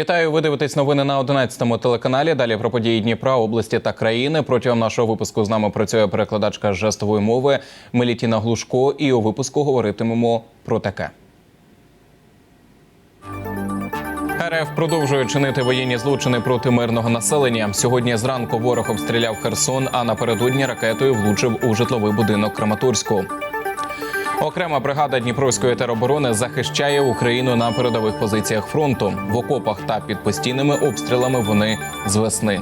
Вітаю. Ви дивитесь новини на 11-му телеканалі. Далі про події Дніпра, області та країни. Протягом нашого випуску з нами працює перекладачка жестової мови Мелітіна Глушко. І у випуску говоритимемо про таке. РФ продовжує чинити воєнні злочини проти мирного населення. Сьогодні зранку ворог обстріляв Херсон, а напередодні ракетою влучив у житловий будинок Краматорську. Окрема бригада Дніпровської тероборони захищає Україну на передових позиціях фронту в окопах та під постійними обстрілами. Вони з весни.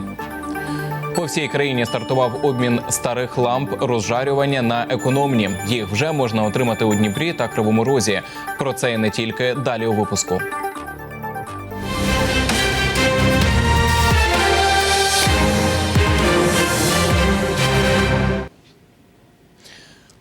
По всій країні стартував обмін старих ламп розжарювання на економні. Їх вже можна отримати у Дніпрі та Кривому Розі. Про це і не тільки далі у випуску.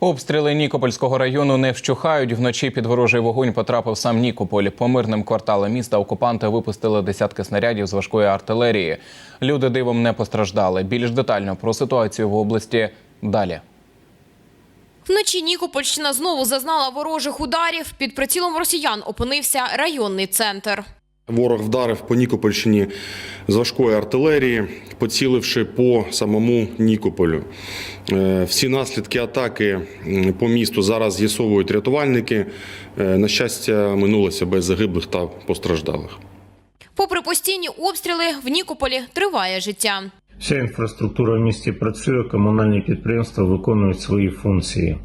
Обстріли Нікопольського району не вщухають. Вночі під ворожий вогонь потрапив сам Нікополь. По мирним кварталам міста окупанти випустили десятки снарядів з важкої артилерії. Люди дивом не постраждали. Більш детально про ситуацію в області далі. Вночі Нікопольщина знову зазнала ворожих ударів. Під прицілом росіян опинився районний центр. Ворог вдарив по Нікопольщині з важкої артилерії, поціливши по самому Нікополю. Е, Всі наслідки атаки по місту зараз з'ясовують рятувальники. Е, На щастя, минулося без загиблих та постраждалих. Попри постійні обстріли, в Нікополі триває життя. Вся інфраструктура в місті працює, комунальні підприємства виконують свої функції.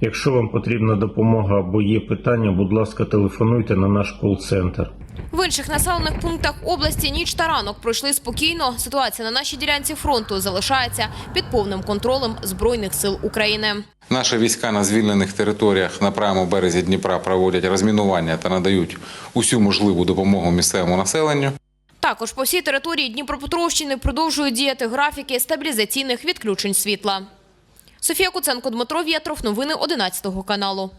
Якщо вам потрібна допомога або є питання, будь ласка, телефонуйте на наш кол-центр. В інших населених пунктах області ніч та ранок пройшли спокійно. Ситуація на нашій ділянці фронту залишається під повним контролем збройних сил України. Наші війська на звільнених територіях на правому березі Дніпра проводять розмінування та надають усю можливу допомогу місцевому населенню. Також по всій території Дніпропетровщини продовжують діяти графіки стабілізаційних відключень світла. Софія Куценко, Дмитро Вєтров. Новини 11 каналу.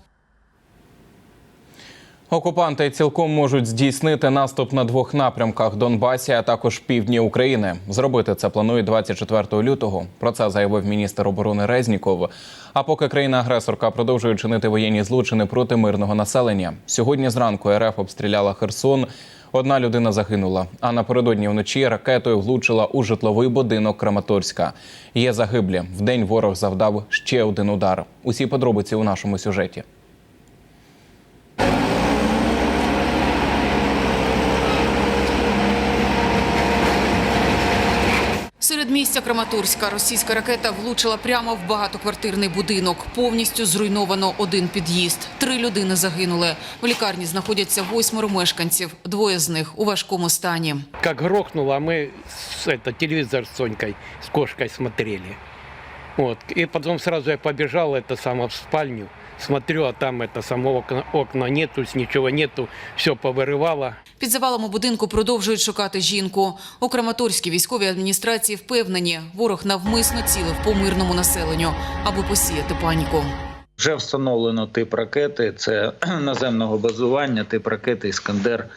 Окупанти цілком можуть здійснити наступ на двох напрямках Донбасі, а також півдні України. Зробити це планують 24 лютого. Про це заявив міністр оборони Резніков. А поки країна-агресорка продовжує чинити воєнні злочини проти мирного населення. Сьогодні зранку РФ обстріляла Херсон. Одна людина загинула. А напередодні вночі ракетою влучила у житловий будинок Краматорська. Є загиблі. Вдень ворог завдав ще один удар. Усі подробиці у нашому сюжеті. Місця Краматорська російська ракета влучила прямо в багатоквартирний будинок. Повністю зруйновано один під'їзд. Три людини загинули. В лікарні знаходяться восьмеро мешканців. Двоє з них у важкому стані. как грохнуло, ми мы телевізор з с Сонькой, с смотрели. Вот. И потом сразу я побежал это само в спальню. Смотрю, а там это само окна, окна нету, с ничего нету, все повырывало. Під завалом у будинку продовжують шукати жінку. У Краматорській військовій адміністрації впевнені, ворог навмисно цілив по мирному населенню, аби посіяти паніку. Вже встановлено тип ракети, це наземного базування, тип ракети Іскандер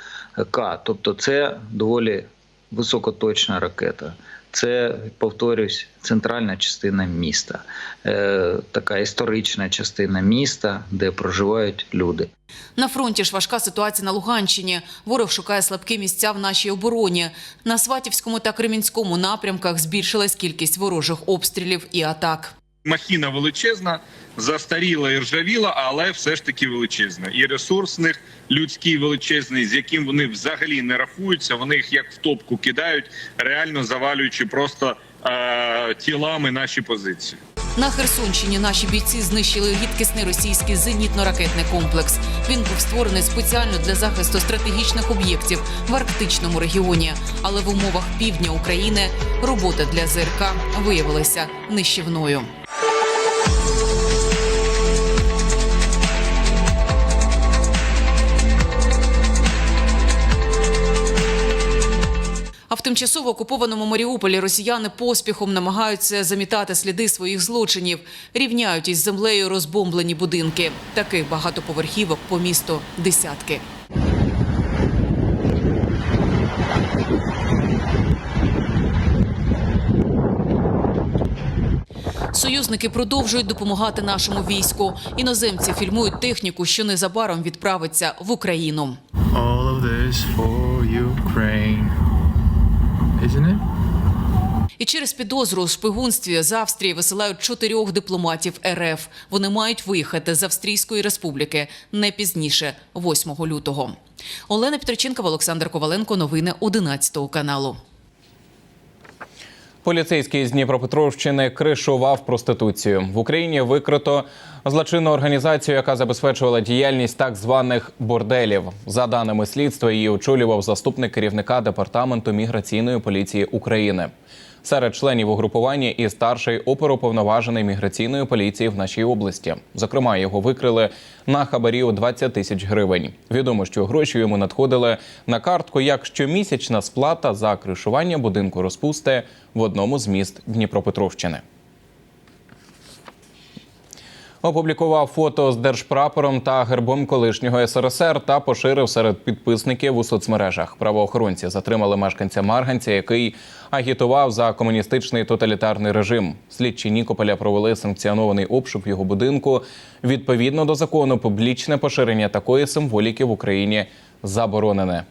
К. Тобто це доволі високоточна ракета. Це, повторюсь, центральна частина міста, е, така історична частина міста, де проживають люди. На фронті ж важка ситуація на Луганщині. Ворог шукає слабкі місця в нашій обороні. На Сватівському та Кремінському напрямках збільшилась кількість ворожих обстрілів і атак. Махіна величезна, застаріла і ржавіла, але все ж таки величезна. І ресурсних, людський величезний, з яким вони взагалі не рахуються. Вони їх як в топку кидають, реально завалюючи просто е- тілами наші позиції. На Херсонщині наші бійці знищили рідкісний російський зенітно-ракетний комплекс. Він був створений спеціально для захисту стратегічних об'єктів в арктичному регіоні. Але в умовах півдня України робота для ЗРК виявилася нищівною. Тимчасово окупованому Маріуполі росіяни поспіхом намагаються замітати сліди своїх злочинів, рівняють із землею розбомблені будинки. Таких багатоповерхівок по місту десятки. Союзники продовжують допомагати нашому війську. Іноземці фільмують техніку, що незабаром відправиться в Україну. All of this for Ukraine. Isn't? І через підозру у шпигунстві з Австрії висилають чотирьох дипломатів РФ. Вони мають виїхати з Австрійської республіки не пізніше 8 лютого. Олена Петриченкова, Олександр Коваленко. Новини 11 каналу. Поліцейський з Дніпропетровщини кришував проституцію. В Україні викрито злочинну організацію, яка забезпечувала діяльність так званих борделів. За даними слідства, її очолював заступник керівника департаменту міграційної поліції України. Серед членів угрупування і старший оперуповноважений міграційної поліції в нашій області. Зокрема, його викрили на хабарі у 20 тисяч гривень. Відомо, що гроші йому надходили на картку як щомісячна сплата за кришування будинку розпусти в одному з міст Дніпропетровщини. Опублікував фото з держпрапором та гербом колишнього СРСР та поширив серед підписників у соцмережах. Правоохоронці затримали мешканця Марганця, який агітував за комуністичний тоталітарний режим. Слідчі Нікополя провели санкціонований обшук його будинку. Відповідно до закону, публічне поширення такої символіки в Україні заборонене.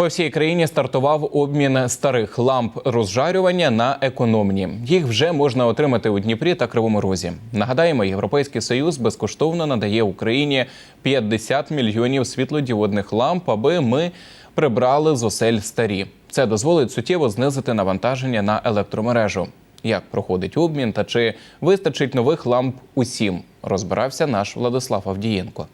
По всій країні стартував обмін старих ламп розжарювання на економні. Їх вже можна отримати у Дніпрі та Кривому Розі. Нагадаємо, Європейський Союз безкоштовно надає Україні 50 мільйонів світлодіодних ламп, аби ми прибрали з осель старі. Це дозволить суттєво знизити навантаження на електромережу. Як проходить обмін та чи вистачить нових ламп усім, розбирався наш Владислав Авдієнко.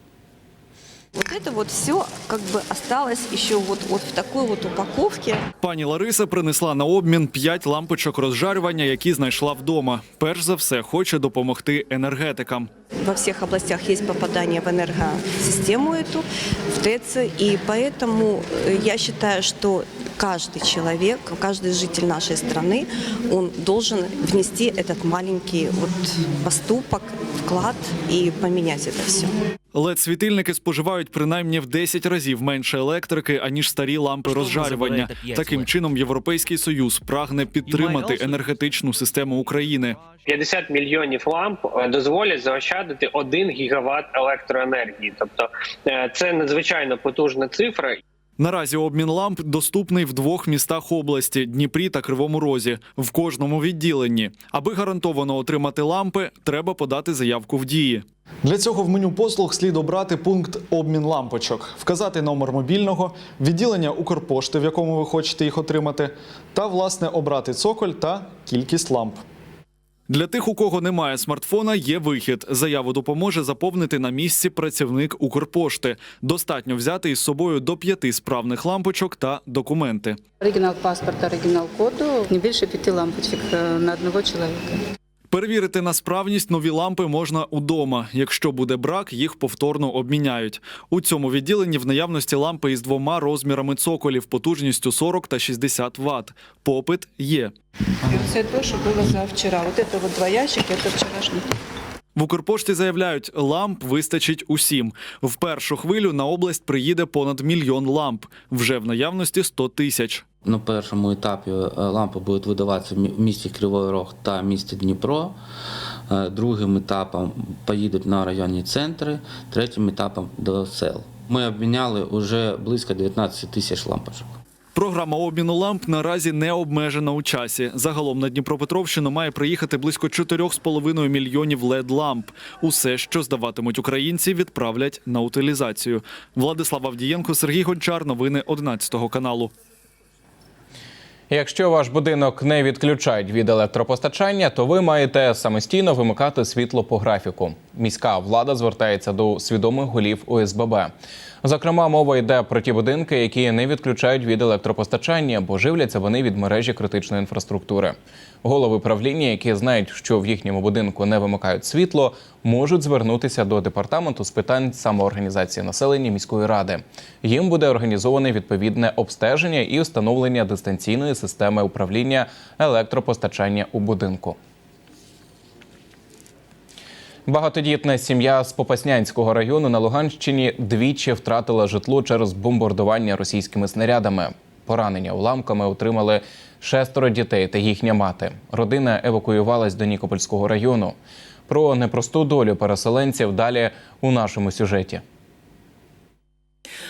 Вот это вот все как бы осталось еще вот, вот в такой вот упаковке. Пані Лариса принесла на обмін п'ять лампочок розжарювання, які знайшла вдома. Перш за все, хоче допомогти енергетикам. Во всех областях есть попадание в энергосистему эту, в ТЭЦ, и поэтому э, я считаю, что каждый человек, каждый житель нашей страны, он должен внести этот маленький вот поступок, вклад и поменять это все. led світильники споживають принаймні в 10 разів менше електрики, аніж старі лампи розжарювання. Таким чином, Європейський Союз прагне підтримати енергетичну систему України. 50 мільйонів ламп е, дозволять заощадити 1 гігават електроенергії. Тобто е, це надзвичайно потужна цифра. Наразі обмін ламп доступний в двох містах області Дніпрі та Кривому Розі, в кожному відділенні. Аби гарантовано отримати лампи, треба подати заявку в дії. Для цього в меню послуг слід обрати пункт обмін лампочок, вказати номер мобільного, відділення Укрпошти, в якому ви хочете їх отримати, та власне обрати цоколь та кількість ламп. Для тих, у кого немає смартфона, є вихід. Заяву допоможе заповнити на місці працівник Укрпошти. Достатньо взяти із собою до п'яти справних лампочок та документи. Оригінал паспорта, оригінал коду, не більше п'яти лампочок е, на одного чоловіка. Перевірити на справність нові лампи можна удома. Якщо буде брак, їх повторно обміняють. У цьому відділенні в наявності лампи із двома розмірами цоколів потужністю 40 та 60 Вт. Попит є. Це те, що було за вчора. Вот это два ящики, це вчорашній. В Укрпошті заявляють, ламп вистачить усім. В першу хвилю на область приїде понад мільйон ламп. Вже в наявності 100 тисяч. На першому етапі е, лампи будуть видаватися в місті Кривий Рог та місті Дніпро. Е, Другим етапом поїдуть на районні центри, третім етапом до сел. Ми обміняли вже близько 19 тисяч лампочок. Програма обміну ламп наразі не обмежена у часі. Загалом на Дніпропетровщину має приїхати близько 4,5 мільйонів led ламп. Усе, що здаватимуть українці, відправлять на утилізацію. Владислав Авдієнко, Сергій Гончар. Новини 11 каналу. Якщо ваш будинок не відключають від електропостачання, то ви маєте самостійно вимикати світло по графіку. Міська влада звертається до свідомих голів ОСББ. Зокрема, мова йде про ті будинки, які не відключають від електропостачання, бо живляться вони від мережі критичної інфраструктури. Голови правління, які знають, що в їхньому будинку не вимикають світло, можуть звернутися до департаменту з питань самоорганізації населення міської ради. Їм буде організоване відповідне обстеження і встановлення дистанційної системи управління електропостачання у будинку. Багатодітна сім'я з Попаснянського району на Луганщині двічі втратила житло через бомбардування російськими снарядами. Поранення уламками отримали шестеро дітей та їхня мати. Родина евакуювалась до Нікопольського району. Про непросту долю переселенців далі у нашому сюжеті.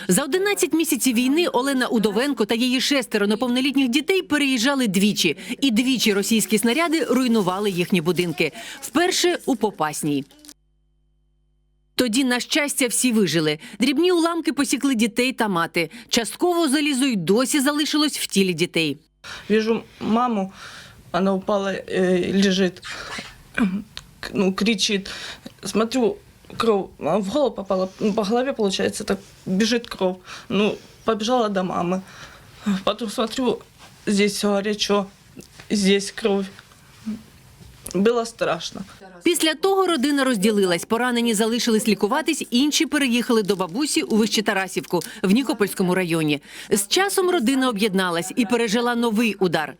За 11 місяців війни Олена Удовенко та її шестеро неповнолітніх дітей переїжджали двічі, і двічі російські снаряди руйнували їхні будинки. Вперше у Попасній. Тоді, на щастя, всі вижили. Дрібні уламки посікли дітей та мати. Частково залізо й досі залишилось в тілі дітей. Вижу маму, она упала, э, лежит, к- ну, кричит. Смотрю, кровь а в голову попала, ну, по голове, получается, так бежит кровь. Ну, побежала до мамы. Потом смотрю, здесь все горячо, здесь кровь. Было страшно. Після того родина розділилась. Поранені залишились лікуватись, інші переїхали до бабусі у Вищетарасівку в Нікопольському районі. З часом родина об'єдналась і пережила новий удар.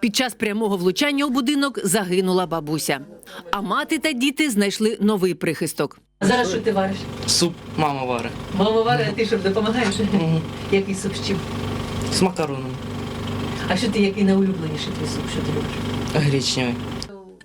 Під час прямого влучання у будинок загинула бабуся. А мати та діти знайшли новий прихисток. Зараз що ти вариш? Суп мама варит. Мама варить, а ти що допомагаєш? Який суп з чим? С макароном. А що ти який найулюбленіший твій суп? Що ти любиш? Гречневый.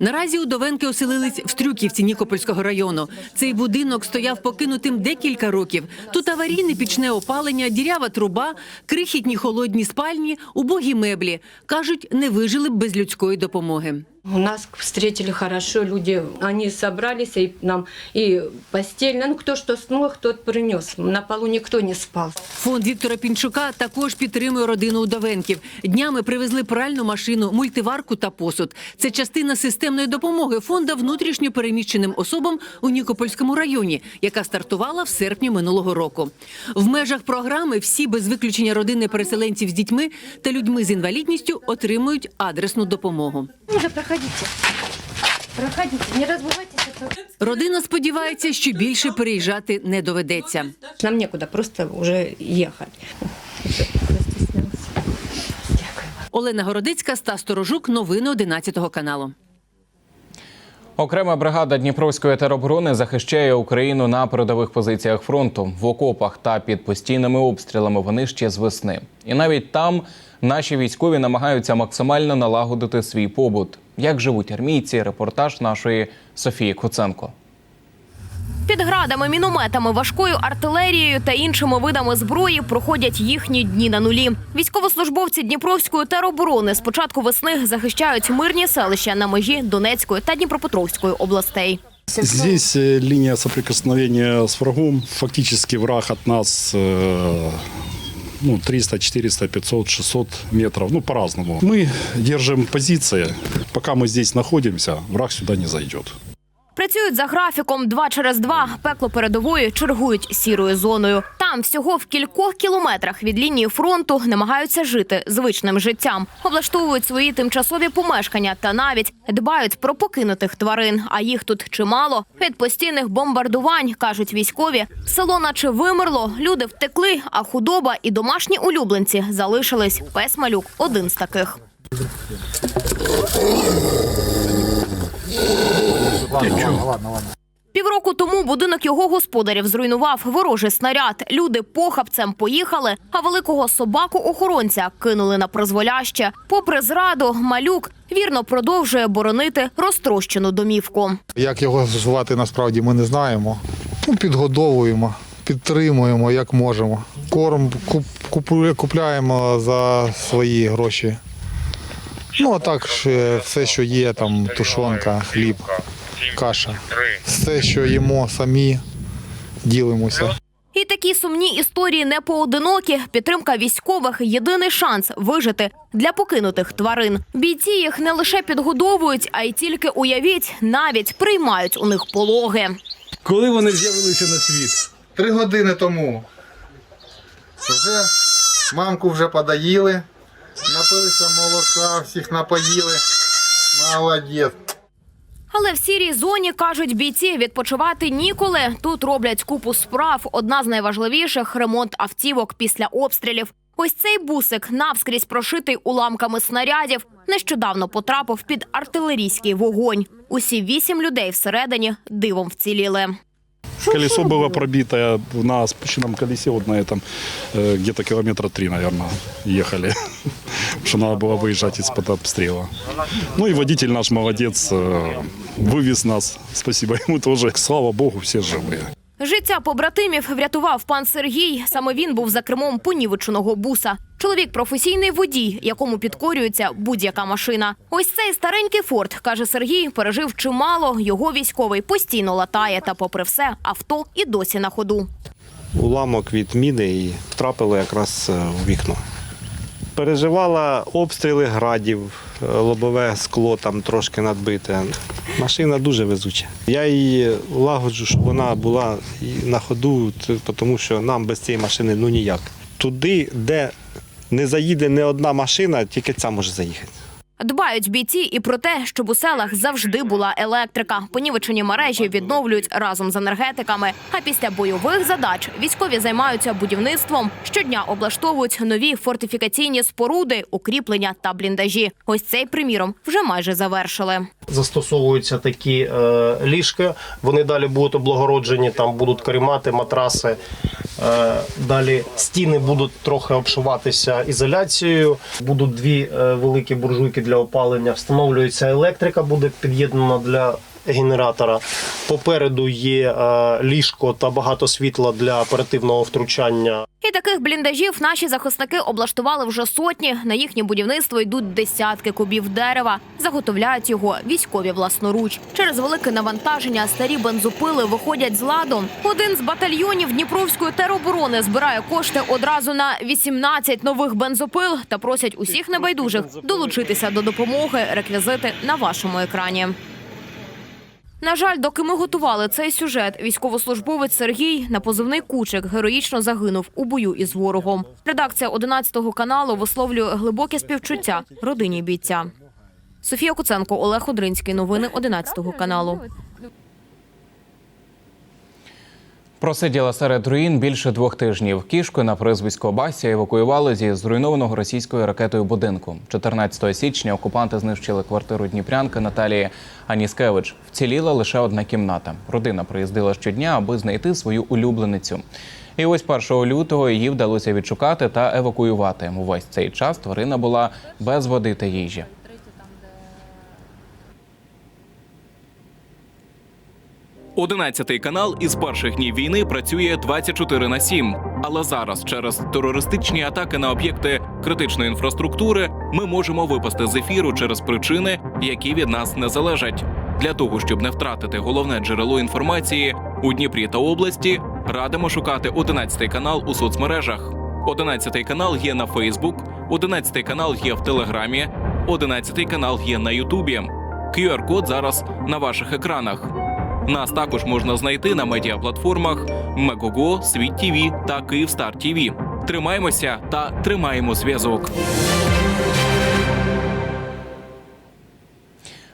Наразі удовенки оселились в Стрюківці Нікопольського району. Цей будинок стояв покинутим декілька років. Тут аварійне пічне опалення, дірява труба, крихітні холодні спальні, убогі меблі. Кажуть, не вижили б без людської допомоги. У нас встретили хорошо, люди, они собрались, и нам и постельно, ну кто что смог, тот принес. На полу никто не спал. Фонд Віктора Пінчука також підтримує родину удовенків. Днями привезли пральну машину, мультиварку та посуд. Це частина системної допомоги фонда внутрішньо переміщеним особам у Нікопольському районі, яка стартувала в серпні минулого року. В межах програми всі без виключення родини переселенців з дітьми та людьми з інвалідністю отримують адресну допомогу. Уже проходите. Проходите, не разбывайтесь. Родина сподівається, що більше переїжджати не доведеться. Нам некуда, просто уже ехать. Олена Городицька, Стас Сторожук. Новини 11 каналу. Окрема бригада Дніпровської тероборони захищає Україну на передових позиціях фронту в окопах та під постійними обстрілами. Вони ще з весни. І навіть там наші військові намагаються максимально налагодити свій побут. Як живуть армійці? Репортаж нашої Софії Куценко. Під градами, мінометами, важкою артилерією та іншими видами зброї проходять їхні дні на нулі. Військовослужбовці Дніпровської тероборони з початку весни захищають мирні селища на межі Донецької та Дніпропетровської областей. Здесь э, линия соприкосновения с врагом. Фактически враг от нас э, ну, 300, 400, 500, 600 метров. Ну, по-разному. Мы держим позиции. Пока мы здесь находимся, враг сюда не зайдет. Працюють за графіком два через два. Пекло передової чергують сірою зоною. Там всього в кількох кілометрах від лінії фронту намагаються жити звичним життям, облаштовують свої тимчасові помешкання та навіть дбають про покинутих тварин. А їх тут чимало. Від постійних бомбардувань кажуть військові, село наче вимерло. Люди втекли, а худоба і домашні улюбленці залишились. Пес малюк один з таких. Півроку тому будинок його господарів зруйнував ворожий снаряд. Люди похабцем поїхали, а великого собаку-охоронця кинули на призволяще. Попри зраду, малюк вірно продовжує боронити розтрощену домівку. Як його звати насправді ми не знаємо. Ну, підгодовуємо, підтримуємо як можемо. Корм куп- купує- купляємо за свої гроші. Ну, а так все, що є, там тушонка, хліб, каша. Все, що їмо самі, ділимося. І такі сумні історії не поодинокі. Підтримка військових єдиний шанс вижити для покинутих тварин. Бійці їх не лише підгодовують, а й тільки уявіть, навіть приймають у них пологи. Коли вони з'явилися на світ? Три години тому. Вже мамку вже подаїли, напилися молока, всіх напоїли. Молодець. Але в сірій зоні кажуть бійці, відпочивати ніколи. Тут роблять купу справ. Одна з найважливіших ремонт автівок після обстрілів. Ось цей бусик, навскрізь прошитий уламками снарядів, нещодавно потрапив під артилерійський вогонь. Усі вісім людей всередині дивом вціліли. Колесо было пробито на спущенном колесе, вот на этом, э, где-то километра три, наверное, ехали. Потому что надо было выезжать из-под обстрела. Ну и водитель наш молодец, э, вывез нас. Спасибо ему тоже. Слава богу, все живые. Життя побратимів врятував пан Сергій. Саме він був за кермом понівеченого буса. Чоловік професійний водій, якому підкорюється будь-яка машина. Ось цей старенький форт, каже Сергій, пережив чимало. Його військовий постійно латає, та, попри все, авто і досі на ходу. уламок від міни і втрапило якраз е, в вікно. Переживала обстріли градів, е, лобове скло там трошки надбите. Машина дуже везуча. Я її лагоджу, щоб вона була на ходу, тому що нам без цієї машини ну ніяк. Туди, де не заїде не одна машина, тільки ця може заїхати. Дбають бійці і про те, щоб у селах завжди була електрика. Понівечені мережі відновлюють разом з енергетиками. А після бойових задач військові займаються будівництвом. Щодня облаштовують нові фортифікаційні споруди, укріплення та бліндажі. Ось цей приміром вже майже завершили. застосовуються такі е, ліжка. Вони далі будуть облагороджені, там будуть каремати, матраси. Е, далі стіни будуть трохи обшиватися ізоляцією. Будуть дві е, великі буржуйки для опалення. Встановлюється електрика, буде під'єднана для генератора. Попереду є е, ліжко та багато світла для оперативного втручання. І таких бліндажів наші захисники облаштували вже сотні. На їхнє будівництво йдуть десятки кубів дерева. Заготовляють його військові власноруч. Через велике навантаження старі бензопили виходять з ладу. Один з батальйонів Дніпровської тероборони збирає кошти одразу на 18 нових бензопил та просять усіх небайдужих долучитися до допомоги. Реквізити на вашому екрані. На жаль, доки ми готували цей сюжет, військовослужбовець Сергій на позивний кучик героїчно загинув у бою із ворогом. Редакція 11 каналу висловлює глибоке співчуття родині бійця. Софія Куценко, Олег Одринський. Новини 11 каналу. Просиділа серед руїн більше двох тижнів. Кішку на прізвисько Бася евакуювали зі зруйнованого російською ракетою будинку. 14 січня окупанти знищили квартиру Дніпрянки Наталії Аніскевич. Вціліла лише одна кімната. Родина приїздила щодня, аби знайти свою улюбленицю. І ось 1 лютого її вдалося відшукати та евакуювати. Увесь цей час тварина була без води та їжі. Одинадцятий канал із перших днів війни працює 24 на 7. Але зараз, через терористичні атаки на об'єкти критичної інфраструктури, ми можемо випасти з ефіру через причини, які від нас не залежать. Для того щоб не втратити головне джерело інформації у Дніпрі та області, радимо шукати 11 канал у соцмережах. 11 канал є на Фейсбук, 11 канал є в Телеграмі, 11 канал є на Ютубі. QR-код зараз на ваших екранах. Нас також можна знайти на медіаплатформах Мегого, Світ ТВ та Київстар ТВ. Тримаємося та тримаємо зв'язок.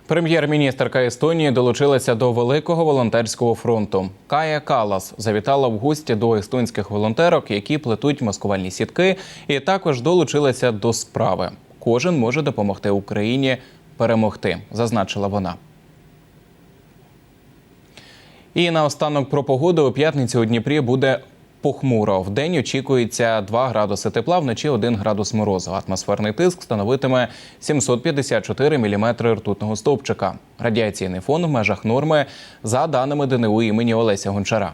Прем'єр-міністерка Естонії долучилася до великого волонтерського фронту. Кая Калас завітала в гості до естонських волонтерок, які плетуть маскувальні сітки, і також долучилася до справи. Кожен може допомогти Україні перемогти, зазначила вона. І наостанок про погоду у п'ятницю у Дніпрі буде похмуро. В день очікується 2 градуси тепла, вночі 1 градус морозу. Атмосферний тиск становитиме 754 міліметри ртутного стовпчика. Радіаційний фон в межах норми за даними ДНУ імені Олеся Гончара.